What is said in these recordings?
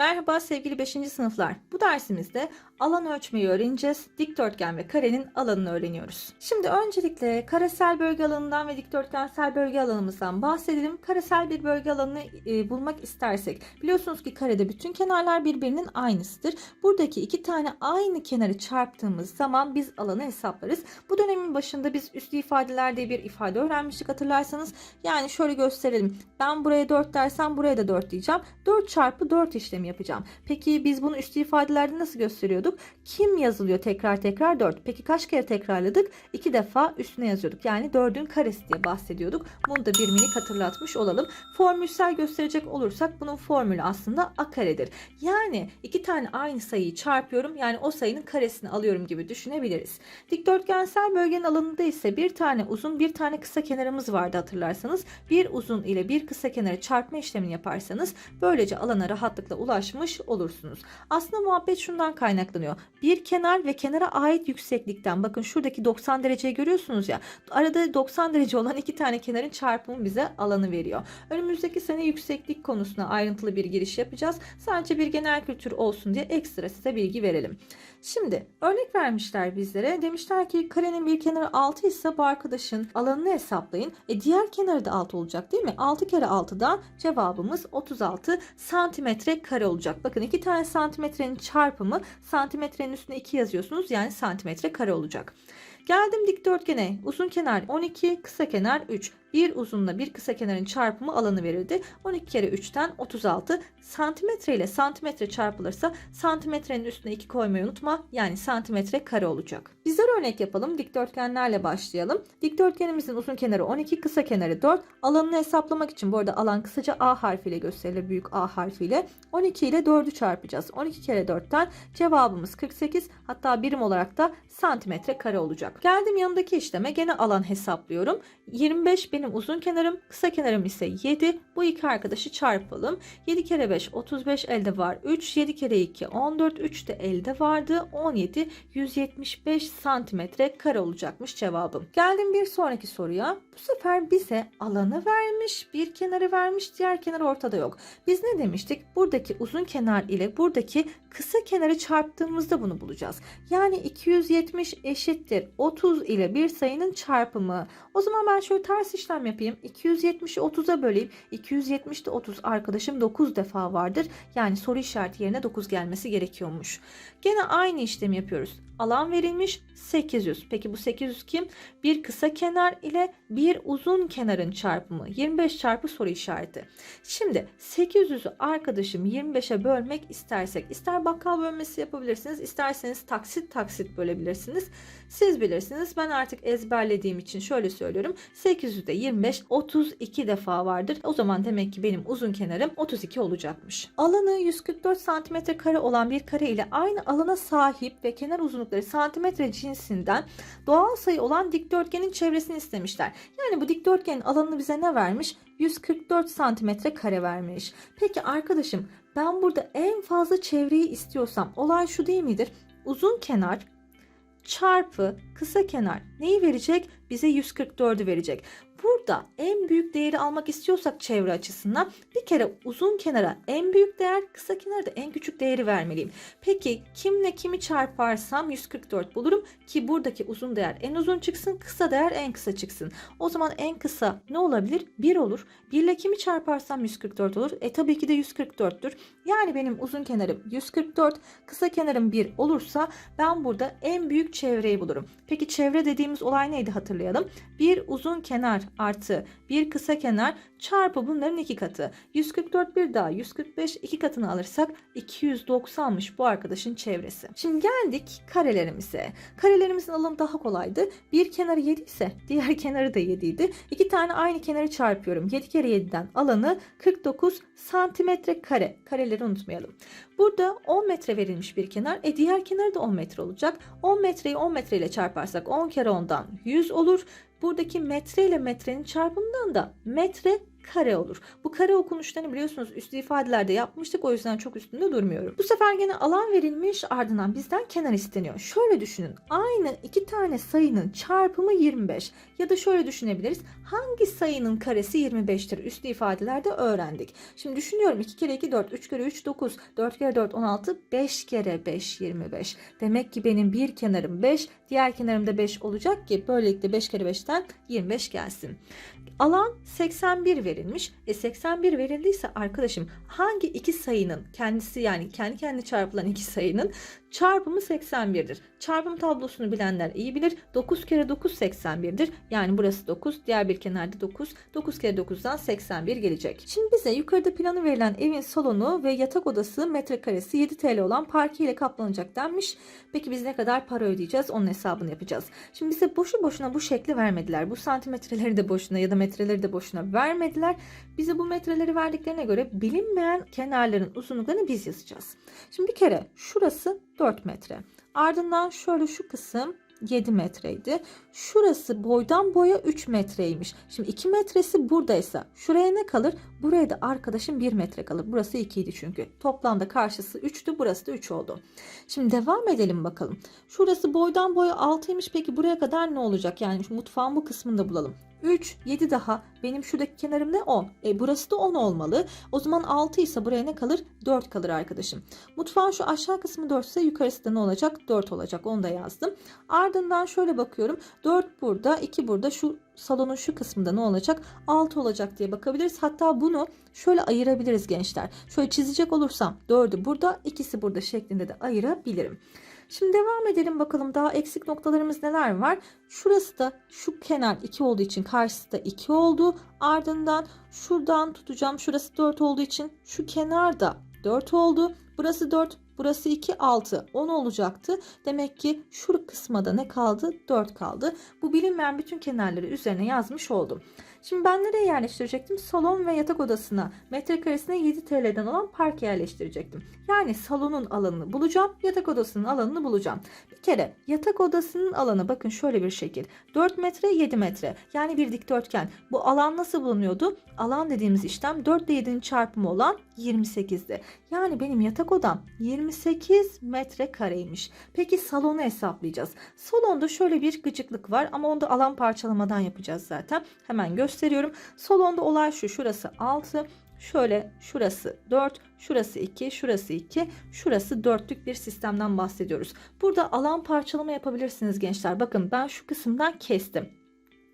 Merhaba sevgili 5. sınıflar. Bu dersimizde alan ölçmeyi öğreneceğiz. Dikdörtgen ve karenin alanını öğreniyoruz. Şimdi öncelikle karesel bölge alanından ve dikdörtgensel bölge alanımızdan bahsedelim. Karesel bir bölge alanını e, bulmak istersek biliyorsunuz ki karede bütün kenarlar birbirinin aynısıdır. Buradaki iki tane aynı kenarı çarptığımız zaman biz alanı hesaplarız. Bu dönemin başında biz üslü ifadeler diye bir ifade öğrenmiştik hatırlarsanız. Yani şöyle gösterelim. Ben buraya 4 dersem buraya da 4 diyeceğim. 4 çarpı 4 işlemi yapacağım. Peki biz bunu üslü ifadelerde nasıl gösteriyorduk? Kim yazılıyor tekrar tekrar 4. Peki kaç kere tekrarladık? 2 defa üstüne yazıyorduk. Yani 4'ün karesi diye bahsediyorduk. Bunu da bir minik hatırlatmış olalım. Formülsel gösterecek olursak bunun formülü aslında a karedir. Yani iki tane aynı sayıyı çarpıyorum. Yani o sayının karesini alıyorum gibi düşünebiliriz. Dikdörtgensel bölgenin alanında ise bir tane uzun bir tane kısa kenarımız vardı hatırlarsanız. Bir uzun ile bir kısa kenarı çarpma işlemini yaparsanız böylece alana rahatlıkla ulaşmış olursunuz. Aslında muhabbet şundan kaynaklanıyor. Bir kenar ve kenara ait yükseklikten bakın şuradaki 90 dereceyi görüyorsunuz ya. Arada 90 derece olan iki tane kenarın çarpımı bize alanı veriyor. Önümüzdeki sene yükseklik konusuna ayrıntılı bir giriş yapacağız. Sadece bir genel kültür olsun diye ekstra size bilgi verelim. Şimdi örnek vermişler bizlere. Demişler ki karenin bir kenarı 6 ise bu arkadaşın alanını hesaplayın. E diğer kenarı da 6 olacak değil mi? 6 kere 6'dan cevabımız 36 santimetre kare olacak. Bakın iki tane santimetrenin çarpımı santimetrenin üstüne 2 yazıyorsunuz. Yani santimetre kare olacak. Geldim dikdörtgene. Uzun kenar 12, kısa kenar 3. Bir uzunla bir kısa kenarın çarpımı alanı verildi. 12 kere 3'ten 36 santimetre ile santimetre çarpılırsa santimetrenin üstüne 2 koymayı unutma. Yani santimetre kare olacak. Bizler örnek yapalım. Dikdörtgenlerle başlayalım. Dikdörtgenimizin uzun kenarı 12, kısa kenarı 4. Alanını hesaplamak için bu arada alan kısaca A harfiyle gösterilir. Büyük A harfiyle. 12 ile 4'ü çarpacağız. 12 kere 4'ten cevabımız 48. Hatta birim olarak da santimetre kare olacak. Geldim yanındaki işleme gene alan hesaplıyorum. 25 benim uzun kenarım, kısa kenarım ise 7. Bu iki arkadaşı çarpalım. 7 kere 5 35 elde var 3. 7 kere 2 14. 3 de elde vardı. 17 175 santimetre kare olacakmış cevabım. Geldim bir sonraki soruya. Bu sefer bize alanı vermiş, bir kenarı vermiş, diğer kenar ortada yok. Biz ne demiştik? Buradaki uzun kenar ile buradaki kısa kenarı çarptığımızda bunu bulacağız. Yani 270 eşittir 30 ile bir sayının çarpımı. O zaman ben şöyle ters işlem yapayım. 270'i 30'a böleyim. 270'te 30 arkadaşım 9 defa vardır. Yani soru işareti yerine 9 gelmesi gerekiyormuş. Gene aynı işlemi yapıyoruz. Alan verilmiş 800. Peki bu 800 kim? Bir kısa kenar ile bir uzun kenarın çarpımı. 25 çarpı soru işareti. Şimdi 800'ü arkadaşım 25'e bölmek istersek ister bakkal bölmesi yapabilirsiniz isterseniz taksit taksit bölebilirsiniz. Siz bilirsiniz. Ben artık ezberlediğim için şöyle söylüyorum. 800'de 25 32 defa vardır. O zaman demek ki benim uzun kenarım 32 olacakmış. Alanı 144 santimetre kare olan bir kare ile aynı alana sahip ve kenar uzunlukları santimetre cinsinden doğal sayı olan dikdörtgenin çevresini istemişler. Yani bu dikdörtgenin alanını bize ne vermiş? 144 santimetre kare vermiş. Peki arkadaşım ben burada en fazla çevreyi istiyorsam olay şu değil midir? Uzun kenar çarpı kısa kenar neyi verecek? Bize 144'ü verecek. Burada en büyük değeri almak istiyorsak çevre açısından bir kere uzun kenara en büyük değer, kısa kenara da en küçük değeri vermeliyim. Peki kimle kimi çarparsam 144 bulurum ki buradaki uzun değer en uzun çıksın, kısa değer en kısa çıksın. O zaman en kısa ne olabilir? 1 olur. 1 ile kimi çarparsam 144 olur. E tabii ki de 144'tür. Yani benim uzun kenarım 144, kısa kenarım 1 olursa ben burada en büyük çevreyi bulurum. Peki çevre dediğimiz olay neydi hatırlayalım. Bir uzun kenar artı bir kısa kenar çarpı bunların iki katı. 144 bir daha 145 iki katını alırsak 290'mış bu arkadaşın çevresi. Şimdi geldik karelerimize. Karelerimizin alımı daha kolaydı. Bir kenarı 7 ise diğer kenarı da 7 idi. İki tane aynı kenarı çarpıyorum. 7 kere 7'den alanı 49 santimetre kare. Kareleri unutmayalım. Burada 10 metre verilmiş bir kenar. E diğer kenarı da 10 metre olacak. 10 metreyi 10 metre ile çarparsak 10 kere 10'dan 100 olur. Buradaki metre ile metrenin çarpımından da metre kare olur. Bu kare okunuşlarını biliyorsunuz üstü ifadelerde yapmıştık o yüzden çok üstünde durmuyorum. Bu sefer gene alan verilmiş ardından bizden kenar isteniyor. Şöyle düşünün aynı iki tane sayının çarpımı 25 ya da şöyle düşünebiliriz hangi sayının karesi 25'tir üstü ifadelerde öğrendik. Şimdi düşünüyorum 2 kere 2 4 3 kere 3 9 4 kere 4 16 5 kere 5 25. Demek ki benim bir kenarım 5 diğer kenarım da 5 olacak ki böylelikle 5 kere 5'ten 25 gelsin. Alan 81 verilmiş. E 81 verildiyse arkadaşım hangi iki sayının kendisi yani kendi kendine çarpılan iki sayının çarpımı 81'dir. Çarpım tablosunu bilenler iyi bilir. 9 kere 9 81'dir. Yani burası 9, diğer bir kenarda 9. 9 kere 9'dan 81 gelecek. Şimdi bize yukarıda planı verilen evin salonu ve yatak odası metrekaresi 7 TL olan parke ile kaplanacak denmiş. Peki biz ne kadar para ödeyeceğiz? Onun hesabını yapacağız. Şimdi bize boşu boşuna bu şekli vermediler. Bu santimetreleri de boşuna ya da metreleri de boşuna vermediler. Bize bu metreleri verdiklerine göre bilinmeyen kenarların uzunluklarını biz yazacağız. Şimdi bir kere şurası 4 metre. Ardından şöyle şu kısım 7 metreydi. Şurası boydan boya 3 metreymiş. Şimdi 2 metresi buradaysa şuraya ne kalır? Buraya da arkadaşım 1 metre kalır. Burası 2 idi çünkü. Toplamda karşısı 3'tü. Burası da 3 oldu. Şimdi devam edelim bakalım. Şurası boydan boya 6'ymış. Peki buraya kadar ne olacak? Yani mutfağın bu kısmını da bulalım. 3, 7 daha. Benim şuradaki kenarım ne? 10. E burası da 10 olmalı. O zaman 6 ise buraya ne kalır? 4 kalır arkadaşım. Mutfağın şu aşağı kısmı 4 ise yukarısı da ne olacak? 4 olacak. Onu da yazdım. Ardından şöyle bakıyorum. 4 burada, 2 burada. Şu salonun şu kısmında ne olacak? 6 olacak diye bakabiliriz. Hatta bunu şöyle ayırabiliriz gençler. Şöyle çizecek olursam 4'ü burada, ikisi burada şeklinde de ayırabilirim. Şimdi devam edelim bakalım daha eksik noktalarımız neler var. Şurası da şu kenar 2 olduğu için karşısı da 2 oldu. Ardından şuradan tutacağım. Şurası 4 olduğu için şu kenar da 4 oldu. Burası 4, burası 2, 6. 10 olacaktı. Demek ki şu kısma da ne kaldı? 4 kaldı. Bu bilinmeyen bütün kenarları üzerine yazmış oldum. Şimdi ben nereye yerleştirecektim? Salon ve yatak odasına metrekaresine 7 TL'den olan park yerleştirecektim. Yani salonun alanını bulacağım, yatak odasının alanını bulacağım. Bir kere yatak odasının alanı bakın şöyle bir şekil. 4 metre 7 metre yani bir dikdörtgen. Bu alan nasıl bulunuyordu? Alan dediğimiz işlem 4 ile 7'nin çarpımı olan 28'di. Yani benim yatak odam 28 metre kareymiş. Peki salonu hesaplayacağız. Salonda şöyle bir gıcıklık var ama onu da alan parçalamadan yapacağız zaten. Hemen gösteriyorum. Salonda olay şu. Şurası 6. Şöyle şurası 4, şurası 2, şurası 2, şurası 4'lük bir sistemden bahsediyoruz. Burada alan parçalama yapabilirsiniz gençler. Bakın ben şu kısımdan kestim.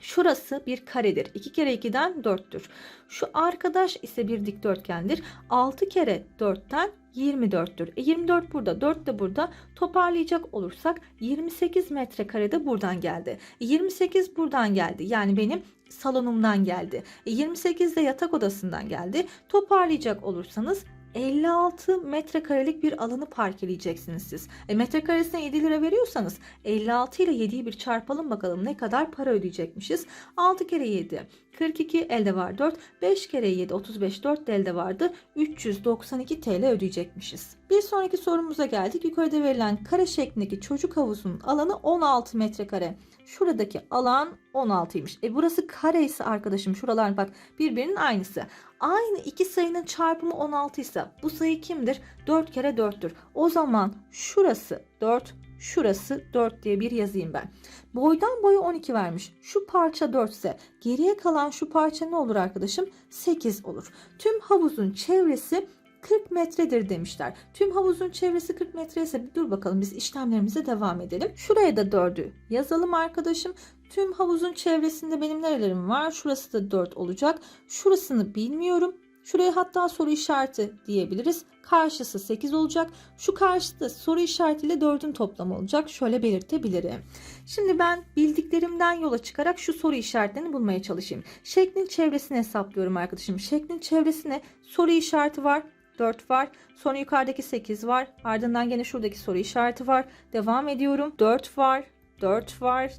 Şurası bir karedir. 2 kere 2'den 4'tür. Şu arkadaş ise bir dikdörtgendir. 6 kere 4'ten 24'tür. E 24 burada, 4 de burada. Toparlayacak olursak 28 metrekare de buradan geldi. E 28 buradan geldi. Yani benim salonumdan geldi. E 28 de yatak odasından geldi. Toparlayacak olursanız 56 metrekarelik bir alanı parkeleyeceksiniz siz. E, metrekaresine 7 lira veriyorsanız 56 ile 7'yi bir çarpalım bakalım ne kadar para ödeyecekmişiz. 6 kere 7 42 elde var 4. 5 kere 7 35 4 de elde vardı. 392 TL ödeyecekmişiz. Bir sonraki sorumuza geldik. Yukarıda verilen kare şeklindeki çocuk havuzunun alanı 16 metrekare. Şuradaki alan 16'ymış. E burası kare ise arkadaşım şuralar bak birbirinin aynısı. Aynı iki sayının çarpımı 16 ise bu sayı kimdir? 4 kere 4'tür. O zaman şurası 4, şurası 4 diye bir yazayım ben. Boydan boya 12 vermiş. Şu parça 4 ise geriye kalan şu parça ne olur arkadaşım? 8 olur. Tüm havuzun çevresi 40 metredir demişler. Tüm havuzun çevresi 40 metre ise dur bakalım biz işlemlerimize devam edelim. Şuraya da 4'ü yazalım arkadaşım. Tüm havuzun çevresinde benim nerelerim var? Şurası da 4 olacak. Şurasını bilmiyorum. Şuraya hatta soru işareti diyebiliriz. Karşısı 8 olacak. Şu karşıda soru işaretiyle 4'ün toplamı olacak. Şöyle belirtebilirim. Şimdi ben bildiklerimden yola çıkarak şu soru işaretlerini bulmaya çalışayım. Şeklin çevresini hesaplıyorum arkadaşım. Şeklin çevresine soru işareti var. 4 var. Sonra yukarıdaki 8 var. Ardından gene şuradaki soru işareti var. Devam ediyorum. 4 var. 4 var.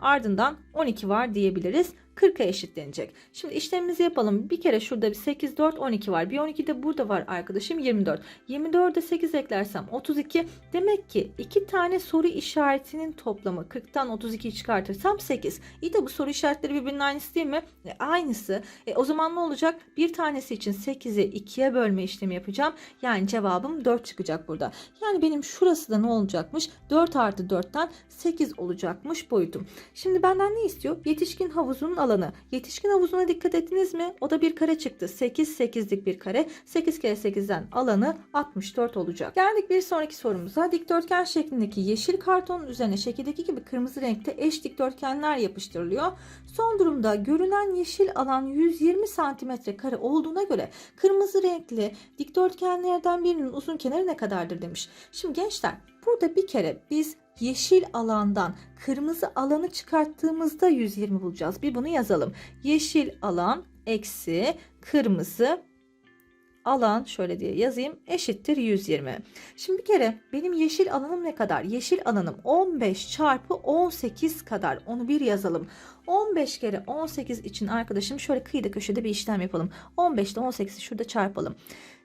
Ardından 12 var diyebiliriz. 40'a eşitlenecek. Şimdi işlemimizi yapalım. Bir kere şurada bir 8, 4, 12 var. Bir 12 de burada var arkadaşım 24. 24'e 8 eklersem 32. Demek ki iki tane soru işaretinin toplamı 40'tan 32'yi çıkartırsam 8. İyi de bu soru işaretleri birbirinin aynısı değil mi? E, aynısı. E, o zaman ne olacak? Bir tanesi için 8'i 2'ye bölme işlemi yapacağım. Yani cevabım 4 çıkacak burada. Yani benim şurası da ne olacakmış? 4 artı 4'ten 8 olacakmış boyutum. Şimdi benden ne istiyor? Yetişkin havuzunun alanı. Yetişkin havuzuna dikkat ettiniz mi? O da bir kare çıktı. 8 8'lik bir kare. 8 kere 8'den alanı 64 olacak. Geldik bir sonraki sorumuza. Dikdörtgen şeklindeki yeşil kartonun üzerine şekildeki gibi kırmızı renkte eş dikdörtgenler yapıştırılıyor. Son durumda görünen yeşil alan 120 santimetre kare olduğuna göre kırmızı renkli dikdörtgenlerden birinin uzun kenarı ne kadardır demiş. Şimdi gençler burada bir kere biz yeşil alandan kırmızı alanı çıkarttığımızda 120 bulacağız. Bir bunu yazalım. Yeşil alan eksi kırmızı alan şöyle diye yazayım eşittir 120. Şimdi bir kere benim yeşil alanım ne kadar? Yeşil alanım 15 çarpı 18 kadar. Onu bir yazalım. 15 kere 18 için arkadaşım şöyle kıyıda köşede bir işlem yapalım. 15 ile 18'i şurada çarpalım.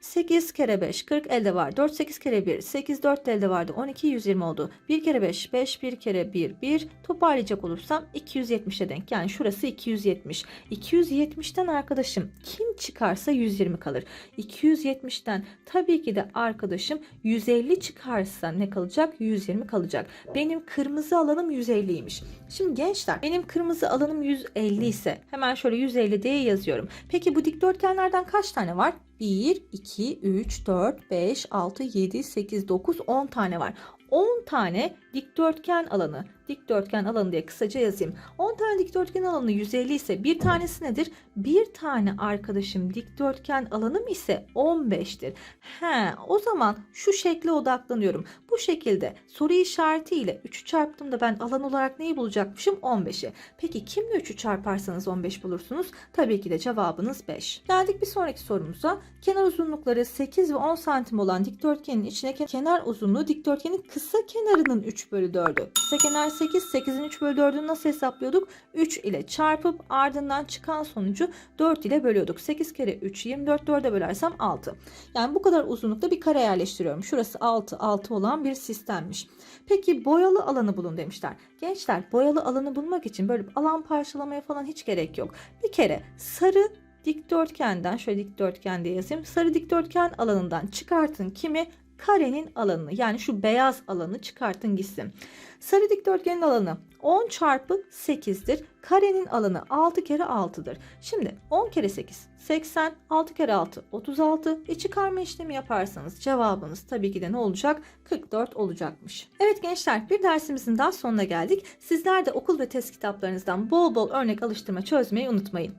8 kere 5 40 elde var. 4 8 kere 1 8 4 de elde vardı. 12 120 oldu. 1 kere 5 5 1 kere 1 1 toparlayacak olursam 270'e denk. Yani şurası 270. 270'ten arkadaşım kim çıkarsa 120 kalır. 270'ten tabii ki de arkadaşım 150 çıkarsa ne kalacak? 120 kalacak. Benim kırmızı alanım 150'ymiş. Şimdi gençler benim kırmızı alanım 150 ise hemen şöyle 150 diye yazıyorum. Peki bu dikdörtgenlerden kaç tane var? 1, 2, 3, 4, 5, 6, 7, 8, 9, 10 tane var. 10 tane dikdörtgen alanı, dikdörtgen alanı diye kısaca yazayım. 10 tane dikdörtgen alanı 150 ise bir tanesi nedir? Bir tane arkadaşım dikdörtgen alanım ise 15'tir. He, o zaman şu şekle odaklanıyorum. Bu şekilde soru işareti ile 3'ü çarptığımda ben alan olarak neyi bulacakmışım? 15'i. Peki kimle 3'ü çarparsanız 15 bulursunuz? Tabii ki de cevabınız 5. Geldik bir sonraki sorumuza. Kenar uzunlukları 8 ve 10 santim olan dikdörtgenin içine kenar uzunluğu dikdörtgenin kısa kenarının 3 bölü 4'ü. Kısa kenar 8, 8'in 3 bölü 4'ünü nasıl hesaplıyorduk? 3 ile çarpıp ardından çıkan sonucu 4 ile bölüyorduk. 8 kere 3, 24 4'e bölersem 6. Yani bu kadar uzunlukta bir kare yerleştiriyorum. Şurası 6, 6 olan bir sistemmiş. Peki boyalı alanı bulun demişler. Gençler boyalı alanı bulmak için böyle alan parçalamaya falan hiç gerek yok. Bir kere sarı dikdörtgenden şöyle dikdörtgen diye yazayım. Sarı dikdörtgen alanından çıkartın kimi? Karenin alanını yani şu beyaz alanı çıkartın gitsin. Sarı dikdörtgenin alanı 10 çarpı 8'dir. Karenin alanı 6 kere 6'dır. Şimdi 10 kere 8 80 6 kere 6 36 e çıkarma işlemi yaparsanız cevabınız tabii ki de ne olacak? 44 olacakmış. Evet gençler bir dersimizin daha sonuna geldik. Sizler de okul ve test kitaplarınızdan bol bol örnek alıştırma çözmeyi unutmayın.